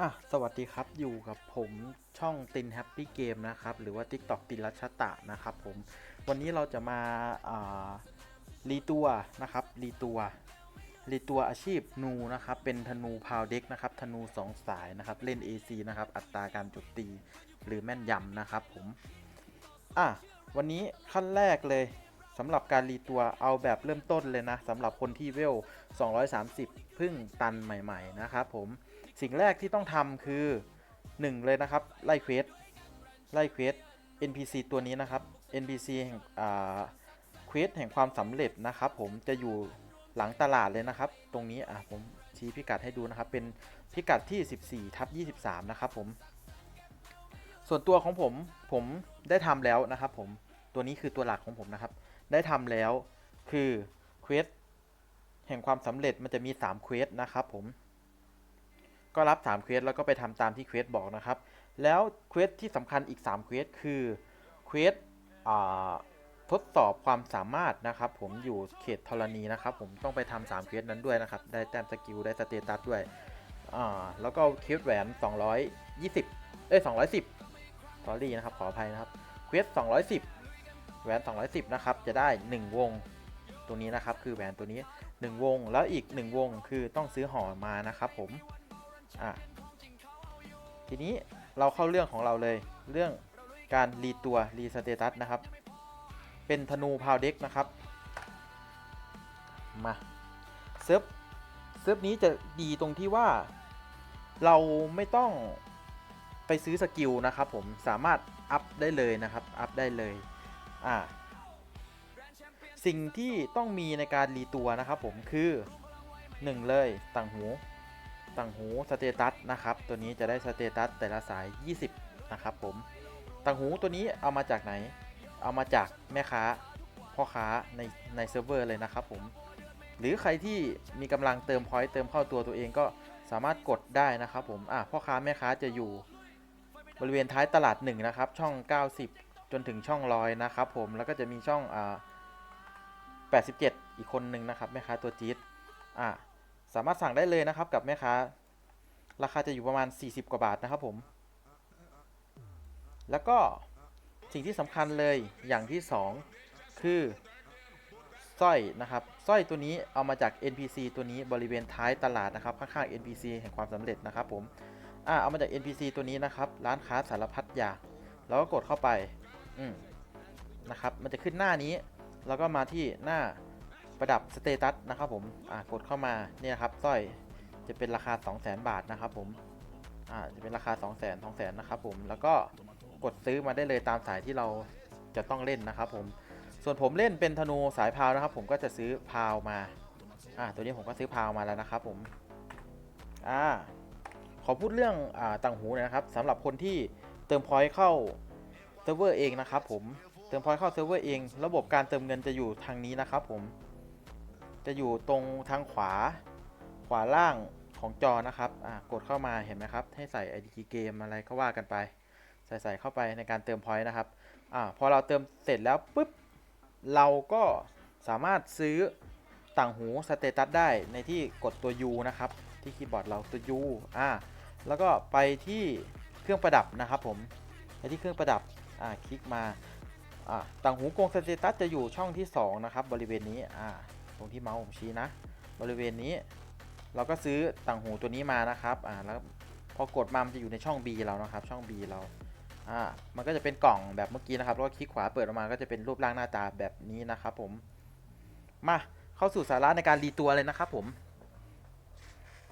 อะสวัสดีครับอยู่กับผมช่องตินแฮปปี้เกมนะครับ หรือว่า TikTok ตินรัชตะนะครับผม วันนี้เราจะมาารีตัวนะครับรีตัวรีตัวอาชีพนูนะครับ เป็นธนูพาวเด็กนะครับ ธนู 2 สายนะครับ เล่น AC นะครับ อัตราการโจดตีหรือแม่นยำนะครับผม อะวันนี้ขั้นแรกเลย สำหรับการรีตัวเอาแบบเริ่มต้นเลยนะสำหรับคนที่เวล 230 พึ่งตันใหม่ ๆ นะครับผม สิ่งแรกที่ต้องทำคือ 1 เลยนะครับ ไล่เควสไล่เควส NPC ตัวนี้นะครับ NPC แห่งเควสแห่งความสำเร็จนะครับผมจะอยู่หลังตลาดเลยนะครับ ตรงนี้อะผมชี้พิกัดให้ดูนะครับ เป็นพิกัดที่ 14ทับ23 นะครับผม ส่วนตัวของผมผมได้ทำแล้วนะครับผมตัวนี้คือตัวหลักของผมนะครับ ได้ทำแล้ว คือเควสแห่งความสำเร็จมันจะมี3เควสนะครับผม ก็รับ3เควสแล้วก็ไปทำตามที่เควสบอกนะครับ แล้วเควสที่สำคัญอีก3เควสคือเควสทดสอบความสามารถนะครับ ผมอยู่เขตธรณีนะครับ ผมต้องไปทำสามเควสนั้นด้วยนะครับ ได้แต้มสกิลได้สเตตัสด้วยอ่าแล้วก็เควสแหวน 220 เอ้ย210สอรี่นะครับ ขออภัยนะครับเควส210 แหวน 210 นะครับ จะได้ 1 วงตัวนี้นะครับ คือแหวนตัวนี้ 1 วงแล้วอีก 1 วงคือต้องซื้อห่อมานะครับผมอะทีนี้เราเข้าเรื่องของเราเลยเรื่องการรีตัวรีสเตตัสนะครับ เป็นธนูพาวเด็กนะครับ มาเซิร์ฟเซิร์ฟนี้จะดีตรงที่ว่าเราไม่ต้องไปซื้อสกิลนะครับผมสามารถอัพได้เลยนะครับ อัพได้เลย อ่าสิ่งที่ต้องมีในการรีตัวนะครับผมคือ 1 เลยต่างหูต่างหูสเตตัสนะครับตัวนี้จะได้สเตตัสแต่ละสาย 20 นะครับผมต่างหูตัวนี้เอามาจากไหน เอามาจากแม่ค้าพ่อค้าในในเซิร์ฟเวอร์เลยนะครับผมหรือใครที่มีกำลังเติมพอยต์เติมเข้าตัวตัวเองก็สามารถกดได้นะครับผมอะพ่อค้าแม่ค้าจะอยู่บริเวณท้ายตลาดหนึ่งนะครับช่อง 90 จนถึงช่องร้อยนะครับผมแล้วก็จะมีช่องอ่า87 อีกคนหนึ่งนะครับแม่ค้าตัวจี๊ดอะสามารถสั่งได้เลยนะครับกับแม่ค้าราคาจะอยู่ประมาณ 40 กว่าบาทนะครับผม แล้วก็สิ่งที่สำคัญเลยอย่างที่ 2 คือสร้อยนะครับสร้อยตัวนี้เอามาจาก NPC ตัวนี้บริเวณท้ายตลาดนะครับข้างๆ NPC แห่งความสำเร็จนะครับผมอ่าเอามาจาก NPC ตัวนี้นะครับร้านค้าสารพัดอย่างแล้วก็กดเข้าไป นะครับ มันจะขึ้นหน้านี้ แล้วก็มาที่หน้าประดับสเตตัสนะครับผมอ่ากดเข้ามาเนี่ยครับสร้อยจะเป็นราคา 200,000 บาทนะครับผมอ่าจะเป็นราคา 2 0 0 0 0 0 2 0 0 0 0นะครับผมแล้วก็กดซื้อมาได้เลยตามสายที่เราจะต้องเล่นนะครับผมส่วนผมเล่นเป็นธนูสายพาวนะครับ ผมก็จะซื้อพาวมาอ่าตัวนี้ผมก็ซื้อพาวมาแล้วนะครับผมอ่าขอพูดเรื่องอ่าต่างหูนอยนะครับสำหรับคนที่เติมพอยต์เข้า เซิร์ฟเวอร์เองนะครับผมเติมพอยต์เข้าเซิร์ฟเวอร์เอง ระบบการเติมเงินจะอยู่ทางนี้นะครับผม จะอยู่ตรงทางขวา ขวาล่างของจอนะครับอ่ากดเข้ามาเห็นไหมครับ ให้ใส่ ID เกมอะไรก็ว่ากันไป ใส่ใส่เข้าไปในการเติมพอยต์นะครับอพอเราเติมเสร็จแล้วปุ๊บ เราก็สามารถซื้อต่างหูสเตตัสได้ในที่กดตัว U นะครับ ที่คีย์บอร์ดเราตัว U อ่าแล้วก็ไปที่เครื่องประดับนะครับผมไปที่เครื่องประดับ อ่าคลิกมาอ่าต่างหูกรงสเตตัสจะอยู่ช่องที่ 2 นะครับ บริเวณนี้อ่าตรงที่เมาส์ผมชี้นะ บริเวณนี้ เราก็ซื้อต่างหูตัวนี้มานะครับอ่าแล้วพอกดมามันจะอยู่ในช่อง B เรานะครับ ช่อง B เราอ่ามันก็จะเป็นกล่องแบบเมื่อกี้นะครับแล้วก็คลิกขวาเปิดออกมาก็จะเป็นรูปร่างหน้าตาแบบนี้นะครับผมมาเข้าสู่สาระในการรีตัวเลยนะครับผม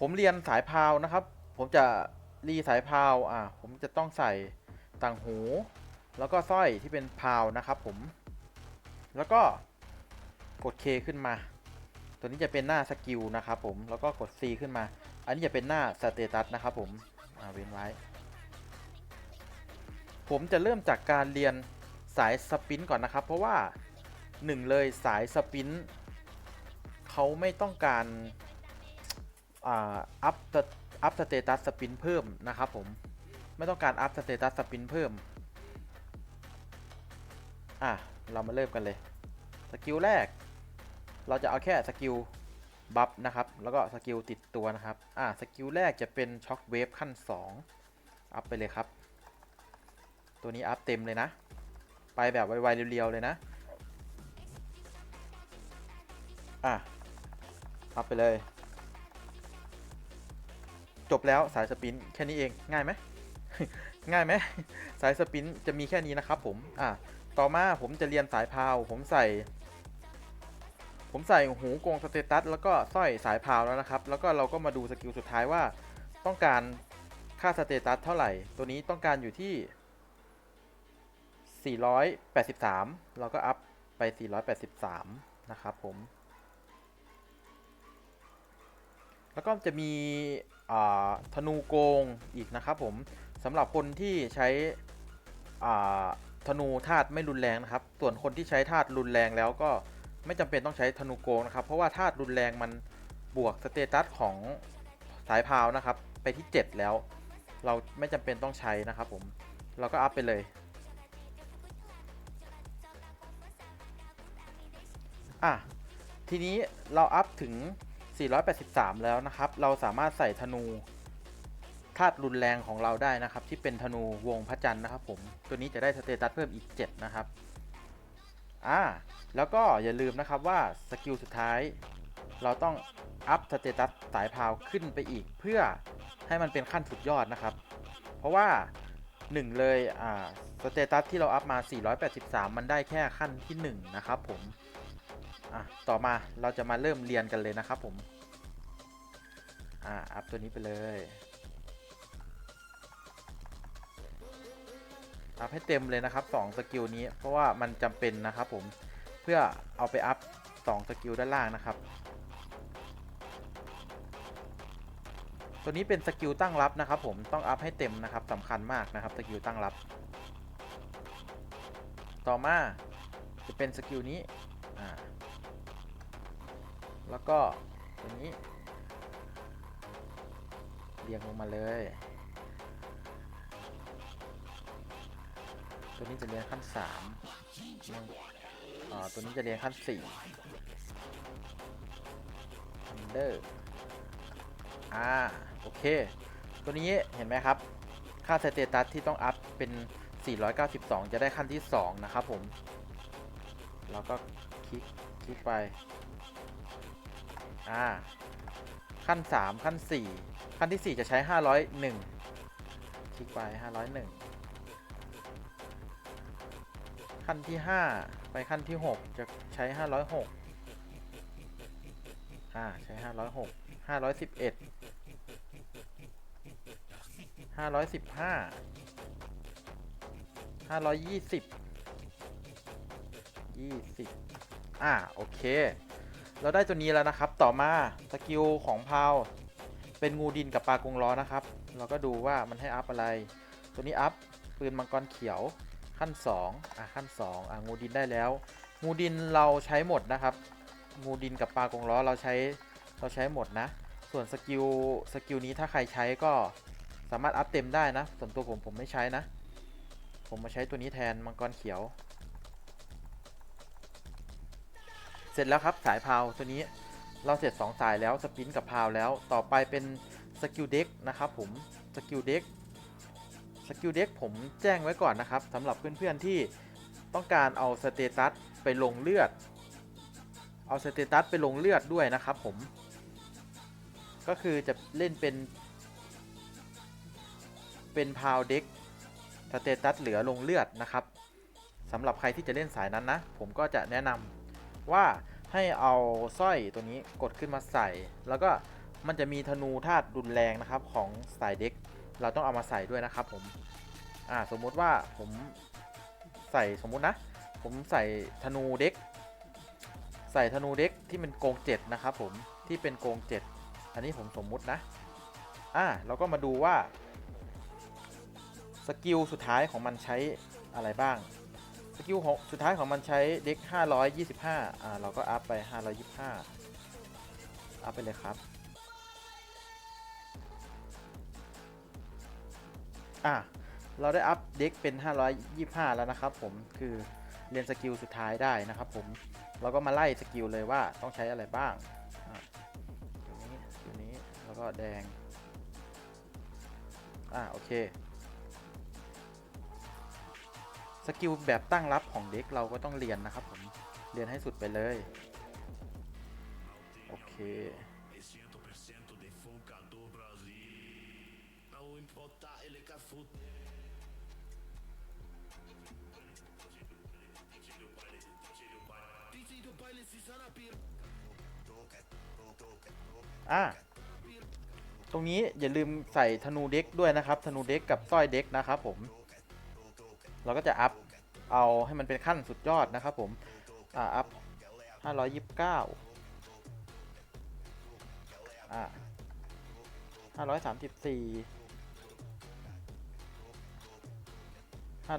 ผมเรียนสายพาวนะครับ ผมจะรีสายพาวอ่าผมจะต้องใส่ต่างหู แล้วก็สร้อยที่เป็นพาวนะครับผม แล้วก็กด K ขึ้นมา ตัวนี้จะเป็นหน้าสกิลนะครับผม แล้วก็กด C ขึ้นมา อันนี้จะเป็นหน้าสเตตัสนะครับผมอ่าเว้นไว้ ผมจะเริ่มจากการเรียนสายสปินก่อนนะครับ เพราะว่าหนึ่งเลยสายสปินเขาไม่ต้องการอัพอัพสเตตัสสปินเพิ่มนะครับผม ไม่ต้องการอัพสเตตัสสปินเพิ่ม อะ เรามาเริ่มกันเลย สกิลแรก เราจะเอาแค่สกิลบัฟนะครับ แล้วก็สกิลติดตัวนะครับ อ่าสกิลแรกจะเป็นช็อคเวฟขั้น 2 อัพไปเลยครับ ตัวนี้อัพเต็มเลยนะ ไปแบบไวๆเรียวๆเลยนะ อะ อัพไปเลย จบแล้วสายสปินแค่นี้เอง ง่ายไหมง่ายไหมสายสปินจะมีแค่นี้นะครับผม อะ ต่อมาผมจะเรียนสายพาว ผมใส่ ผมใส่หูโกงสเตตัสแล้วก็สร้อยสายพาวแล้วนะครับ แล้วก็เราก็มาดูสกิลสุดท้ายว่า ต้องการค่าสเตตัสเท่าไหร่ ตัวนี้ต้องการอยู่ที่ 483 เราก็อัพไป 483 นะครับผม แล้วก็จะมีธนูโกงอีกนะครับผมสำหรับคนที่ใช้อ่า ธนูธาตุไม่รุนแรงนะครับ ส่วนคนที่ใช้ธาตุรุนแรงแล้วก็ไม่จำเป็นต้องใช้ธนูโกงนะครับ เพราะว่าธาตุรุนแรงมันบวกสเตตัสของสายพาวนะครับ ไปที่ 7 แล้ว เราไม่จำเป็นต้องใช้นะครับผม เราก็อัพไปเลย อะ ทีนี้เราอัพถึง 483 แล้วนะครับ เราสามารถใส่ธนู ธาตุรุนแรงของเราได้นะครับ ที่เป็นธนูวงพระจันทร์นะครับผมตัวนี้จะได้สเตตัสเพิ่มอีก 7 นะครับอ่าแล้วก็อย่าลืมนะครับว่าสกิลสุดท้าย เราต้องอัพสเตตัสสายพาวขึ้นไปอีก เพื่อให้มันเป็นขั้นสุดยอดนะครับ เพราะว่า 1 เลยอ่าสเตตัสที่เราอัพมา 483 มันได้แค่ขั้นที่ 1 นะครับผมอะต่อมาเราจะมาเริ่มเรียนกันเลยนะครับผมอ่าอัพตัวนี้ไปเลย อัพให้เต็มเลยนะครับ2สกิลนี้เพราะว่ามันจำเป็นนะครับผมเพื่อเอาไปอัพ2สกิลด้านล่างนะครับ ตัวนี้เป็นสกิลตั้งรับนะครับ ผมต้องอัพให้เต็มนะครับสำคัญมากนะครับสกิลตั้งรับ ต่อมาจะเป็นสกิลนี้อ่าแล้วก็ตัวนี้เรียงลงมาเลย ตัวนี้จะเรียงขั้นสามอ่าตัวนี้จะเรียงขั้นสี่อันเดอร์อ่าโอเค ตัวนี้เห็นไหมครับ ค่าสเตตัสที่ต้องอัพเป็น 492 จะได้ขั้นที่ 2 นะครับผมเราก็คลิกคลิกไป อ่า ขั้น 3 ขั้น 4 ขั้นที่ 4 จะใช้ 501 คลิกไป 501 ขั้นที่ 5 ไปขั้นที่ 6 จะใช้ 506อ่าใช้ 506 511 515 520 20 อ่าโอเค เราได้ตัวนี้แล้วนะครับ ต่อมาสกิลของพาวเป็นงูดินกับปลากรงล้อนะครับ เราก็ดูว่ามันให้อัพอะไร ตัวนี้อัพปืนมังกรเขียว ขั้น2อะขั้น2อะงูดินได้แล้ว งูดินเราใช้หมดนะครับ งูดินกับปลากรงล้อเราใช้เราใช้หมดนะ ส่วนสกิลสกิลนี้ถ้าใครใช้ก็สามารถอัพเต็มได้นะ ส่วนตัวผมผมไม่ใช้นะ ผมมาใช้ตัวนี้แทนมังกรเขียว เสร็จแล้วครับสายพาวตัวนี้เราเสร็จ 2 สายแล้วสปินกับพาวแล้วต่อไปเป็นสกิลเด็กนะครับผมสกิลเด็ก กิลเด็กผมแจ้งไว้ก่อนนะครับสำหรับเพื่อนๆที่ต้องการเอาสเตตัสไปลงเลือด เอาสเตตัสไปลงเลือดด้วยนะครับผม ก็คือจะเล่นเป็น เป็นพาวเด็กสเตตัสเหลือลงเลือดนะครับสำหรับใครที่จะเล่นสายนั้นนะ ผมก็จะแนะนำว่าให้เอาสร้อยตัวนี้กดขึ้นมาใส่ แล้วก็มันจะมีธนูธาตุรุนแรงนะครับของสายเด็ก เราต้องเอามาใส่ด้วยนะครับผมอ่าสมมุติว่าผมใส่สมมุตินะ ผมใส่ธนูเด็ก ใส่ธนูเด็กที่เป็นโกงเจ็ดนะครับผมที่เป็นโกงเจ็ดอันนี้ผมสมมุตินะอ่าเราก็มาดูว่าสกิลสุดท้ายของมันใช้อะไรบ้างสกิลสุดท้ายของมันใช้เด็ก525อ่าเราก็อัพไป 525อัพไปเลยครับ อะเราได้อัพเด็กเป็น 525 แล้วนะครับผมคือเรียนสกิลสุดท้ายได้นะครับผมเราก็มาไล่สกิลเลยว่าต้องใช้อะไรบ้างอะแล้วก็แดงอ่าโอเคสกิลแบบตั้งรับของเด็กเราก็ต้องเรียนนะครับผมเรียนให้สุดไปเลย โอเค อะตรงนี้อย่าลืมใส่ธนูเด็กด้วยนะครับ ธนูเด็กกับสร้อยเด็กนะครับผม เราก็จะอัพเอาให้มันเป็นขั้นสุดยอดนะครับผม อ่าอัพ529อ่า534 539ห้าร้อยสี่สิบ 539ห้า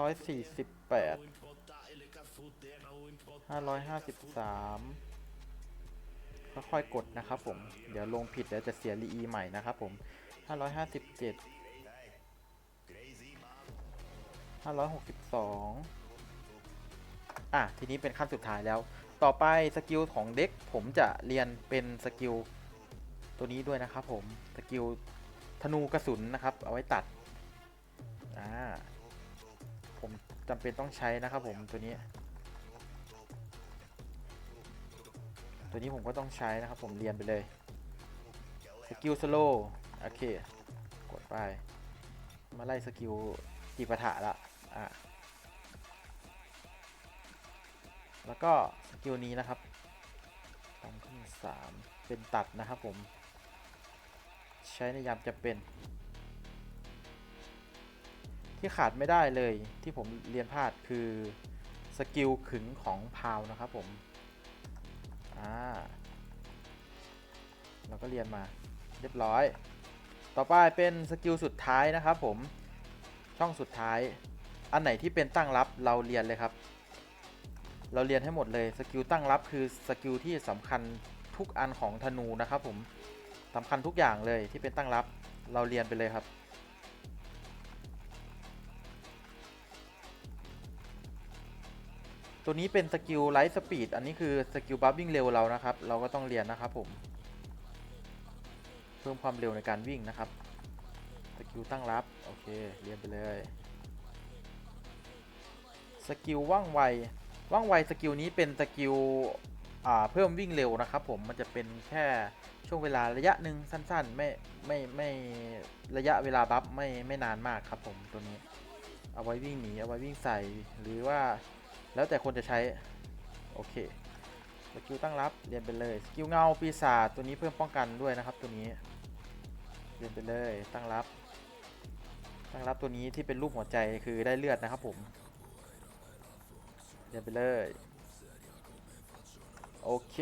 ร้อยสี่สิบแปดห้าร้อยห้าสิบสามค่อยๆกดนะครับผม เดี๋ยวลงผิดเดี๋ยวจะเสียรีอีใหม่นะครับผมห้าร้อยห้าสิบเจ็ดห้าร้อยหกสิบสองอะ ทีนี้เป็นขั้นสุดท้ายแล้ว ต่อไปสกิลของเด็กผมจะเรียนเป็นสกิลตัวนี้ด้วยนะครับผมสกิลธนูกระสุนนะครับ เอาไว้ตัดอ่าผมจำเป็นต้องใช้นะครับผมตัวนี้ตัวนี้ผมก็ต้องใช้นะครับผมเรียนไปเลยสกิลสโลโอเค กดไป มาไล่สกิลจีปะทะละ ก็สกิลนี้นะครับตามขึ้นสามเป็นตัดนะครับผม ใช้ในยามจะเป็น ที่ขาดไม่ได้เลยที่ผมเรียนพลาดคือสกิลขึงของพาวนะครับผม อ่า เราก็เรียนมาเรียบร้อย ต่อไปเป็นสกิลสุดท้ายนะครับผม ช่องสุดท้าย อันไหนที่เป็นตั้งรับเราเรียนเลยครับ เราเรียนให้หมดเลยสกิลตั้งรับคือสกิลที่สำคัญทุกอันของธนูนะครับผมสำคัญทุกอย่างเลยที่เป็นตั้งรับเราเรียนไปเลยครับ ตัวนี้เป็นสกิลไลท์สปีดอันนี้คือสกิลบัฟวิ่งเร็วเรานะครับ เราก็ต้องเรียนนะครับผมเพิ่มความเร็วในการวิ่งนะครับสกิลตั้งรับ โอเค เรียนไปเลย สกิลว่องไว ว่องไวสกิลนี้เป็นสกิลเพิ่มวิ่งเร็วนะครับผมมันจะเป็นแค่ช่วงเวลาระยะหนึ่งสั้นๆ ไม่ไม่ไม่ระยะเวลาบัฟไม่ไม่นานมากครับผมตัวนี้ เอาไว้วิ่งหนีเอาไว้วิ่งใส่หรือว่าแล้วแต่คนจะใช้ โอเคสกิลตั้งรับเรียนไปเลยสกิลเงาปีศาจตัวนี้เพิ่มป้องกันด้วยนะครับตัวนี้ เรียนไปเลยตั้งรับ ตั้งรับตัวนี้ที่เป็นรูปหัวใจคือได้เลือดนะครับผม เรียนไปเลย โอเค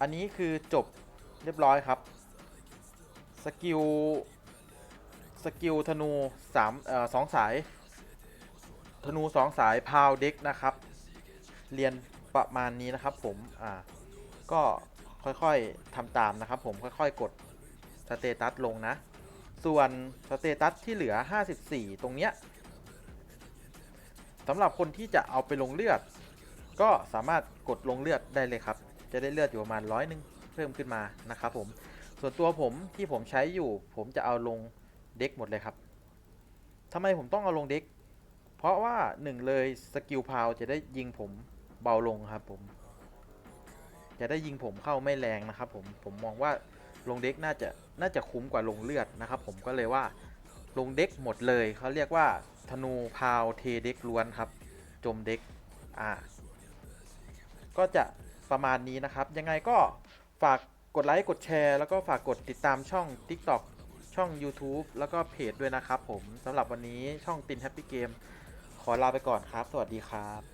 อันนี้คือจบเรียบร้อยครับ สกิล สกิลธนูสามเอ่อสองสาย ธนูสองสายพาวเด็กนะครับ เรียนประมาณนี้นะครับผม อ่า ก็ค่อยๆทำตามนะครับผม ค่อยๆ กดสเตตัสลงนะ ส่วนสเตตัสที่เหลือ 54 ตรงเนี้ย สำหรับคนที่จะเอาไปลงเลือด ก็สามารถกดลงเลือดได้เลยครับ จะได้เลือดอยู่ประมาณร้อยหนึ่งเพิ่มขึ้นมานะครับผม ส่วนตัวผมที่ผมใช้อยู่ ผมจะเอาลงเด็กหมดเลยครับทำไมผมต้องเอาลงเด็ก เพราะว่าหนึ่งเลยสกิลพาวจะได้ยิงผมเบาลงครับผมจะได้ยิงผมเข้าไม่แรงนะครับผม ผมมองว่าลงเด็กน่าจะน่าจะคุ้มกว่าลงเลือดนะครับผมก็เลยว่าลงเด็กหมดเลยเขาเรียกว่า ธนูพาวเทเด็กล้วนครับ จมเด็กอ่าก็จะประมาณนี้นะครับ ยังไงก็ฝากกดไลค์กดแชร์ แล้วก็ฝากกดติดตามช่อง TikTok ช่อง YouTube แล้วก็เพจด้วยนะครับผมสำหรับวันนี้ช่องตินแฮปปี้เกมขอลาไปก่อนครับ สวัสดีครับ